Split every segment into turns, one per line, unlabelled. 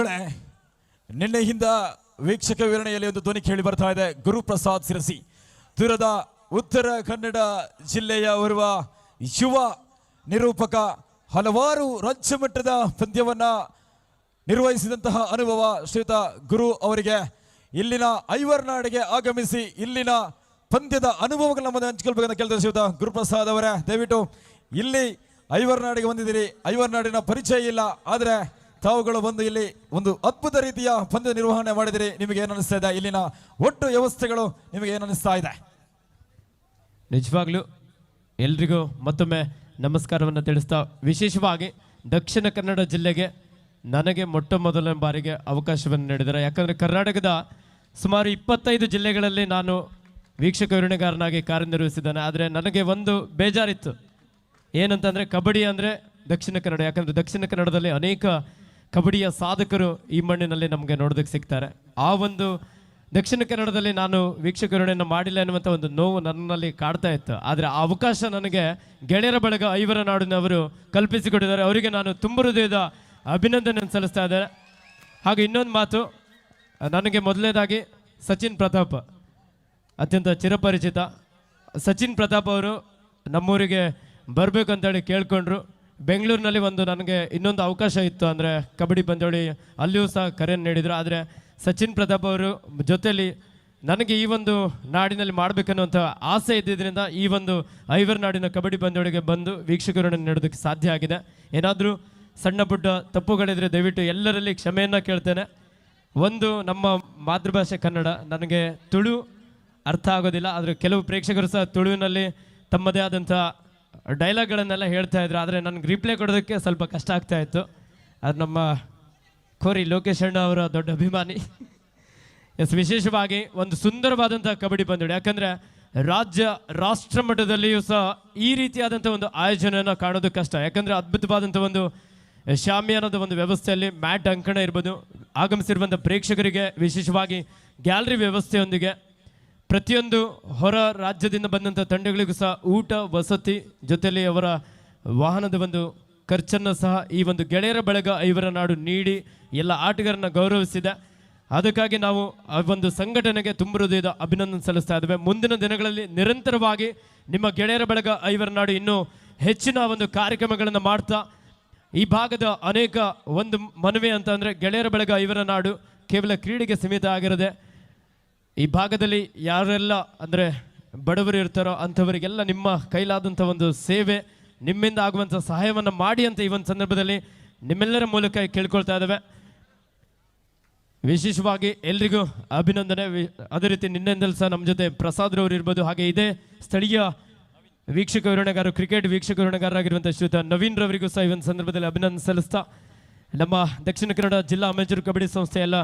ಗಳೇ, ನಿನ್ನೆಯಿಂದ ವೀಕ್ಷಕ ವಿವರಣೆಯಲ್ಲಿ ಒಂದು ಧ್ವನಿ ಕೇಳಿ ಬರ್ತಾ ಇದೆ. ಗುರುಪ್ರಸಾದ್ ಸಿರಸಿ ದೂರದ ಉತ್ತರ ಕನ್ನಡ ಜಿಲ್ಲೆಯ ಓರ್ವ ಯುವ ನಿರೂಪಕ ಹಲವಾರು ರಾಜ್ಯ ಮಟ್ಟದ ಪಂದ್ಯವನ್ನು ನಿರ್ವಹಿಸಿದಂತಹ ಅನುಭವ ಶ್ರೀಯುತ ಗುರು ಅವರಿಗೆ. ಇಲ್ಲಿನ ಐವರ್ನಾಡಿಗೆ ಆಗಮಿಸಿ ಇಲ್ಲಿನ ಪಂದ್ಯದ ಅನುಭವಗಳನ್ನ ನಮ್ಮನ್ನು ಹಂಚಿಕೊಳ್ಬೇಕಂತ ಕೇಳ್ತಾರೆ ಶ್ರೀತ ಗುರುಪ್ರಸಾದ್ ಅವರೇ. ದಯವಿಟ್ಟು ಇಲ್ಲಿ ಐವರ್ನಾಡಿಗೆ ಬಂದಿದ್ದೀರಿ. ಐವರ್ನಾಡಿನ ಪರಿಚಯ ಇಲ್ಲ ಆದರೆ ತಾವುಗಳು ಬಂದು ಇಲ್ಲಿ ಒಂದು ಅದ್ಭುತ ರೀತಿಯ ಪಂದ್ಯ ನಿರ್ವಹಣೆ ಮಾಡಿದರೆ ನಿಮಗೆ ಏನು ಅನಿಸ್ತಾ ಇದೆ? ಇಲ್ಲಿನ ಒಟ್ಟು ವ್ಯವಸ್ಥೆಗಳು ನಿಮಗೆ ಏನು ಅನಿಸ್ತಾ ಇದೆ?
ನಿಜವಾಗ್ಲೂ ಎಲ್ರಿಗೂ ಮತ್ತೊಮ್ಮೆ ನಮಸ್ಕಾರವನ್ನು ತಿಳಿಸ್ತಾ ವಿಶೇಷವಾಗಿ ದಕ್ಷಿಣ ಕನ್ನಡ ಜಿಲ್ಲೆಗೆ ನನಗೆ ಮೊಟ್ಟ ಮೊದಲನೇ ಬಾರಿಗೆ ಅವಕಾಶವನ್ನು ನೀಡಿದ್ದಾರೆ. ಯಾಕಂದರೆ ಕರ್ನಾಟಕದ ಸುಮಾರು ಇಪ್ಪತ್ತೈದು ಜಿಲ್ಲೆಗಳಲ್ಲಿ ನಾನು ವೀಕ್ಷಕ ವಿವರಣೆಗಾರನಾಗಿ ಕಾರ್ಯನಿರ್ವಹಿಸಿದ್ದೇನೆ. ಆದರೆ ನನಗೆ ಒಂದು ಬೇಜಾರಿತ್ತು. ಏನಂತಂದರೆ ಕಬಡ್ಡಿ ಅಂದರೆ ದಕ್ಷಿಣ ಕನ್ನಡ. ಯಾಕಂದರೆ ದಕ್ಷಿಣ ಕನ್ನಡದಲ್ಲಿ ಅನೇಕ ಕಬಡ್ಡಿಯ ಸಾಧಕರು ಈ ಮಣ್ಣಿನಲ್ಲಿ ನಮಗೆ ನೋಡೋದಕ್ಕೆ ಸಿಗ್ತಾರೆ. ಆ ಒಂದು ದಕ್ಷಿಣ ಕನ್ನಡದಲ್ಲಿ ನಾನು ವೀಕ್ಷಕರಣೆಯನ್ನು ಮಾಡಿಲ್ಲ ಎನ್ನುವಂಥ ಒಂದು ನೋವು ನನ್ನಲ್ಲಿ ಕಾಡ್ತಾ ಇತ್ತು. ಆದರೆ ಆ ಅವಕಾಶ ನನಗೆ ಗೆಳೆಯರ ಬಳಗ ಐವರ ನಾಡಿನವರು ಕಲ್ಪಿಸಿಕೊಟ್ಟಿದ್ದಾರೆ. ಅವರಿಗೆ ನಾನು ತುಂಬ ಹೃದಯದ ಅಭಿನಂದನೆ ಸಲ್ಲಿಸ್ತಾ ಇದ್ದಾರೆ ಹಾಗೆ ಇನ್ನೊಂದು ಮಾತು, ನನಗೆ ಮೊದಲನೇದಾಗಿ ಸಚಿನ್ ಪ್ರತಾಪ್, ಅತ್ಯಂತ ಚಿರಪರಿಚಿತ. ಸಚಿನ್ ಪ್ರತಾಪ್ ಅವರು ನಮ್ಮೂರಿಗೆ ಬರಬೇಕು ಅಂತೇಳಿ ಕೇಳ್ಕೊಂಡ್ರು. ಬೆಂಗಳೂರಿನಲ್ಲಿ ಒಂದು ನನಗೆ ಇನ್ನೊಂದು ಅವಕಾಶ ಇತ್ತು ಅಂದರೆ ಕಬಡ್ಡಿ ಪಂದ್ಯಾವಳಿ. ಅಲ್ಲಿಯೂ ಸಹ ಕರೆ ನೀಡಿದರು. ಆದರೆ ಸಚಿನ್ ಪ್ರತಾಪ್ ಅವರು ಜೊತೆಯಲ್ಲಿ ನನಗೆ ಈ ಒಂದು ನಾಡಿನಲ್ಲಿ ಮಾಡಬೇಕನ್ನುವಂಥ ಆಸೆ ಇದ್ದಿದ್ದರಿಂದ ಈ ಒಂದು ಐವರ್ ನಾಡಿನ ಕಬಡ್ಡಿ ಪಂದ್ಯಾವಳಿಗೆ ಬಂದು ವೀಕ್ಷಕರನ್ನು ನೀಡೋದಕ್ಕೆ ಸಾಧ್ಯ ಆಗಿದೆ. ಏನಾದರೂ ಸಣ್ಣ ಪುಟ್ಟ ತಪ್ಪುಗಳಿದ್ರೆ ದಯವಿಟ್ಟು ಎಲ್ಲರಲ್ಲಿ ಕ್ಷಮೆಯನ್ನು ಕೇಳ್ತೇನೆ. ಒಂದು ನಮ್ಮ ಮಾತೃಭಾಷೆ ಕನ್ನಡ. ನನಗೆ ತುಳು ಅರ್ಥ ಆಗೋದಿಲ್ಲ. ಆದರೆ ಕೆಲವು ಪ್ರೇಕ್ಷಕರು ಸಹ ತುಳುವಿನಲ್ಲಿ ತಮ್ಮದೇ ಆದಂಥ ಡೈಲಾಗ್ಗಳನ್ನೆಲ್ಲ ಹೇಳ್ತಾ ಇದ್ರು, ಆದರೆ ನನಗೆ ರಿಪ್ಲೈ ಕೊಡೋದಕ್ಕೆ ಸ್ವಲ್ಪ ಕಷ್ಟ ಆಗ್ತಾ ಇತ್ತು. ಅದು ನಮ್ಮ ಕೋರಿ ಲೋಕೇಶ್ ಅಣ್ಣ ಅವರ ದೊಡ್ಡ ಅಭಿಮಾನಿ. ಎಸ್, ವಿಶೇಷವಾಗಿ ಒಂದು ಸುಂದರವಾದಂಥ ಕಬಡ್ಡಿ ಪಂದ್ಯ ಯಾಕಂದರೆ ರಾಜ್ಯ, ರಾಷ್ಟ್ರ ಮಟ್ಟದಲ್ಲಿಯೂ ಸಹ ಈ ರೀತಿಯಾದಂಥ ಒಂದು ಆಯೋಜನೆಯನ್ನು ಕಾಣೋದು ಕಷ್ಟ. ಯಾಕಂದರೆ ಅದ್ಭುತವಾದಂಥ ಒಂದು ಶಾಮಿಯಾನದ ಒಂದು ವ್ಯವಸ್ಥೆಯಲ್ಲಿ ಮ್ಯಾಟ್ ಅಂಕಣ ಇರ್ಬೋದು. ಆಗಮಿಸಿರುವಂಥ ಪ್ರೇಕ್ಷಕರಿಗೆ ವಿಶೇಷವಾಗಿ ಗ್ಯಾಲರಿ ವ್ಯವಸ್ಥೆಯೊಂದಿಗೆ ಪ್ರತಿಯೊಂದು ಹೊರ ರಾಜ್ಯದಿಂದ ಬಂದಂಥ ತಂಡಗಳಿಗೂ ಸಹ ಊಟ, ವಸತಿ ಜೊತೆಯಲ್ಲಿ ಅವರ ವಾಹನದ ಒಂದು ಖರ್ಚನ್ನು ಸಹ ಈ ಒಂದು ಗೆಳೆಯರ ಬಳಗ ಐವರ ನಾಡು ನೀಡಿ ಎಲ್ಲ ಆಟಗಾರರನ್ನ ಗೌರವಿಸಿದೆ. ಅದಕ್ಕಾಗಿ ನಾವು ಆ ಒಂದು ಸಂಘಟನೆಗೆ ತುಂಬ ಹೃದಯದ ಅಭಿನಂದನೆ ಸಲ್ಲಿಸ್ತಾ ಇದ್ದೇವೆ. ಮುಂದಿನ ದಿನಗಳಲ್ಲಿ ನಿರಂತರವಾಗಿ ನಿಮ್ಮ ಗೆಳೆಯರ ಬಳಗ ಐವರ ನಾಡು ಇನ್ನೂ ಹೆಚ್ಚಿನ ಒಂದು ಕಾರ್ಯಕ್ರಮಗಳನ್ನು ಮಾಡ್ತಾ, ಈ ಭಾಗದ ಅನೇಕ ಒಂದು ಮನವಿ ಅಂತ ಗೆಳೆಯರ ಬಳಗ ಐವರ ನಾಡು ಕೇವಲ ಕ್ರೀಡೆಗೆ ಸೀಮಿತ ಆಗಿರದೆ ಈ ಭಾಗದಲ್ಲಿ ಯಾರೆಲ್ಲ ಅಂದರೆ ಬಡವರು ಇರ್ತಾರೋ ಅಂಥವರಿಗೆಲ್ಲ ನಿಮ್ಮ ಕೈಲಾದಂಥ ಒಂದು ಸೇವೆ, ನಿಮ್ಮಿಂದ ಆಗುವಂಥ ಸಹಾಯವನ್ನು ಮಾಡಿ ಅಂತ ಈ ಒಂದು ಸಂದರ್ಭದಲ್ಲಿ ನಿಮ್ಮೆಲ್ಲರ ಮೂಲಕ ಕೇಳ್ಕೊಳ್ತಾ ಇದ್ದಾವೆ. ವಿಶೇಷವಾಗಿ ಎಲ್ರಿಗೂ ಅಭಿನಂದನೆ. ಅದೇ ರೀತಿ ನಿನ್ನೆಂದಲೂ ಸಹ ನಮ್ಮ ಜೊತೆ ಪ್ರಸಾದ್ ರವರು ಇರ್ಬೋದು, ಹಾಗೆ ಇದೇ ಸ್ಥಳೀಯ ವೀಕ್ಷಕ ವಿವರಣೆಗಾರರು ಕ್ರಿಕೆಟ್ ವೀಕ್ಷಕ ವಿವರಣೆಗಾರರಾಗಿರುವಂಥ ಶ್ರೀಯುತ ನವೀನ್ ರವರಿಗೂ ಸಹ ಈ ಒಂದು ಸಂದರ್ಭದಲ್ಲಿ ಅಭಿನಂದನೆ ಸಲ್ಲಿಸ್ತಾ ನಮ್ಮ ದಕ್ಷಿಣ ಕನ್ನಡ ಜಿಲ್ಲಾ ಅಮೇಜರು ಕಬಡ್ಡಿ ಸಂಸ್ಥೆ ಎಲ್ಲ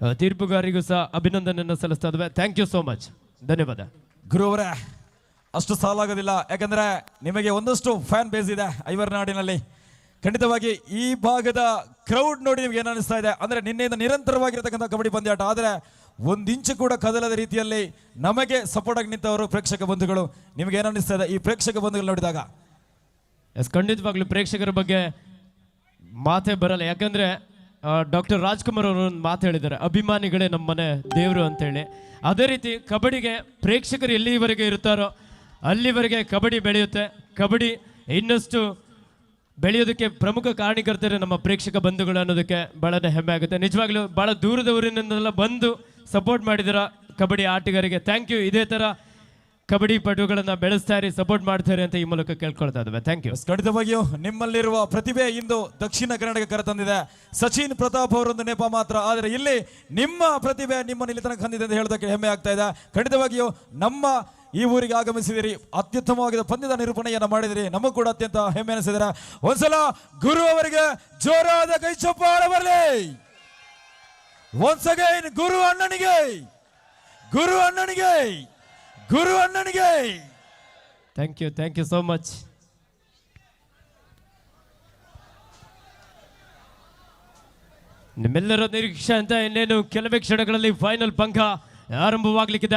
ಆ, ತೀರ್ಪುಗಾರರಿಗೂ ಸಹ ಅಭಿನಂದನೆಯನ್ನು ಸಲ್ಲಿಸ್ತಾ ಇದ್ದೇವೆ. ಥ್ಯಾಂಕ್ ಯು ಸೋ ಮಚ್ ಧನ್ಯವಾದ.
ಗುರು ಅವರೇ ಅಷ್ಟು ಸಾಲಾಗೋದಿಲ್ಲ. ಯಾಕಂದ್ರೆ ನಿಮಗೆ ಒಂದಷ್ಟು ಫ್ಯಾನ್ ಬೇಸ್ ಇದೆ ಐವರ್ನಾಡಿನಲ್ಲಿ ಖಂಡಿತವಾಗಿ ಈ ಭಾಗದ ಕ್ರೌಡ್ ನೋಡಿ ನಿಮ್ಗೆ ಏನು ಅನಿಸ್ತಾ ಇದೆ? ಅಂದರೆ ನಿನ್ನೆಯಿಂದ ನಿರಂತರವಾಗಿರ್ತಕ್ಕಂಥ ಕಬಡ್ಡಿ ಪಂದ್ಯಾಟ. ಆದರೆ ಒಂದಿಂಚು ಇಂಚು ಕೂಡ ಕದಲದ ರೀತಿಯಲ್ಲಿ ನಮಗೆ ಸಪೋರ್ಟ್ ಆಗಿ ನಿಂತವರು ಪ್ರೇಕ್ಷಕ ಬಂಧುಗಳು. ನಿಮ್ಗೆ ಏನು ಅನಿಸ್ತಾ ಇದೆ? ಈ ಪ್ರೇಕ್ಷಕ ಬಂಧುಗಳು ನೋಡಿದಾಗ.
ಎಸ್ ಖಂಡಿತವಾಗ್ಲೂ ಪ್ರೇಕ್ಷಕರ ಬಗ್ಗೆ ಮಾತೇ ಬರಲ್ಲ. ಯಾಕಂದ್ರೆ ಡಾಕ್ಟರ್ ರಾಜ್ಕುಮಾರ್ ಅವರು ಒಂದು ಮಾತು ಹೇಳಿದ್ದಾರೆ, ಅಭಿಮಾನಿಗಳೇ ನಮ್ಮನೆ ದೇವರು ಅಂತೇಳಿ. ಅದೇ ರೀತಿ ಕಬಡ್ಡಿಗೆ ಪ್ರೇಕ್ಷಕರು ಎಲ್ಲಿವರೆಗೆ ಇರ್ತಾರೋ ಅಲ್ಲಿವರೆಗೆ ಕಬಡ್ಡಿ ಬೆಳೆಯುತ್ತೆ. ಕಬಡ್ಡಿ ಇನ್ನಷ್ಟು ಬೆಳೆಯೋದಕ್ಕೆ ಪ್ರಮುಖ ಕಾರಣಕರ್ತರು ನಮ್ಮ ಪ್ರೇಕ್ಷಕ ಬಂಧುಗಳು ಅನ್ನೋದಕ್ಕೆ ಬಹಳನೇ ಹೆಮ್ಮೆ ಆಗುತ್ತೆ. ನಿಜವಾಗ್ಲೂ ಭಾಳ ದೂರದ ಊರಿನಿಂದೆಲ್ಲ ಬಂದು ಸಪೋರ್ಟ್ ಮಾಡಿದಿರ ಕಬಡ್ಡಿ ಆಟಗಾರಿಗೆ. Thank you. ಇದೇ ಥರ ಕಬಡ್ಡಿ ಪಟುಗಳನ್ನ ಬೆಳೆಸ್ತಾರೆ ಸಪೋರ್ಟ್ ಮಾಡ್ತಾರೆ ಅಂತ ಈ ಮೂಲಕ ಕೇಳ್ಕೊಳ್ತಾ ಇದ್ದಾವೆ. ಥ್ಯಾಂಕ್ ಯು
ಖಂಡಿತವಾಗಿಯೂ ನಿಮ್ಮಲ್ಲಿರುವ ಪ್ರತಿಭೆ ಇಂದು ದಕ್ಷಿಣ ಕನ್ನಡಕ್ಕೆ ಕರೆತಂದಿದೆ. ಸಚಿನ್ ಪ್ರತಾಪ್ ಅವರೊಂದು ನೆಪ ಮಾತ್ರ, ಆದರೆ ಇಲ್ಲಿ ನಿಮ್ಮ ಪ್ರತಿಭೆ ನಿಮ್ಮ ಇಲ್ಲಿ ತನಕ ಬಂದಿದೆ ಅಂತ ಹೇಳೋದಕ್ಕೆ ಹೆಮ್ಮೆ ಆಗ್ತಾ ಇದೆ. ಖಂಡಿತವಾಗಿಯೂ ನಮ್ಮ ಈ ಊರಿಗೆ ಆಗಮಿಸಿದಿರಿ ಅತ್ಯುತ್ತಮವಾದ ಪಂದ್ಯದ ನಿರೂಪಣೆಯನ್ನು ಮಾಡಿದಿರಿ, ನಮಗೂ ಕೂಡ ಅತ್ಯಂತ ಹೆಮ್ಮೆ ಅನಿಸಿದಿರ. ಒಂದ್ಸಲ ಗುರು ಅವರಿಗೆ ಜೋರಾದ ಕೈ ಚಪ್ಪಾಳ ಬರಲಿ! ಒನ್ಸ್ ಅಗೈನ್ ಗುರು ಅಣ್ಣನಿಗೆ! ಗುರು ಅಣ್ಣನಿಗೆ! ಗುರು ಅಣ್ಣನಿಗೆ
thank you thank you so much ನಿಮ್ಮೆಲ್ಲರ ನಿರೀಕ್ಷೆ ಅಂತ ಇನ್ನೇನು ಕೆಲವೇ ಕ್ಷಣಗಳಲ್ಲಿ ಫೈನಲ್ ಪಂಗ ಆರಂಭವಾಗ್ಲಿಕ್ಕಿದೆ.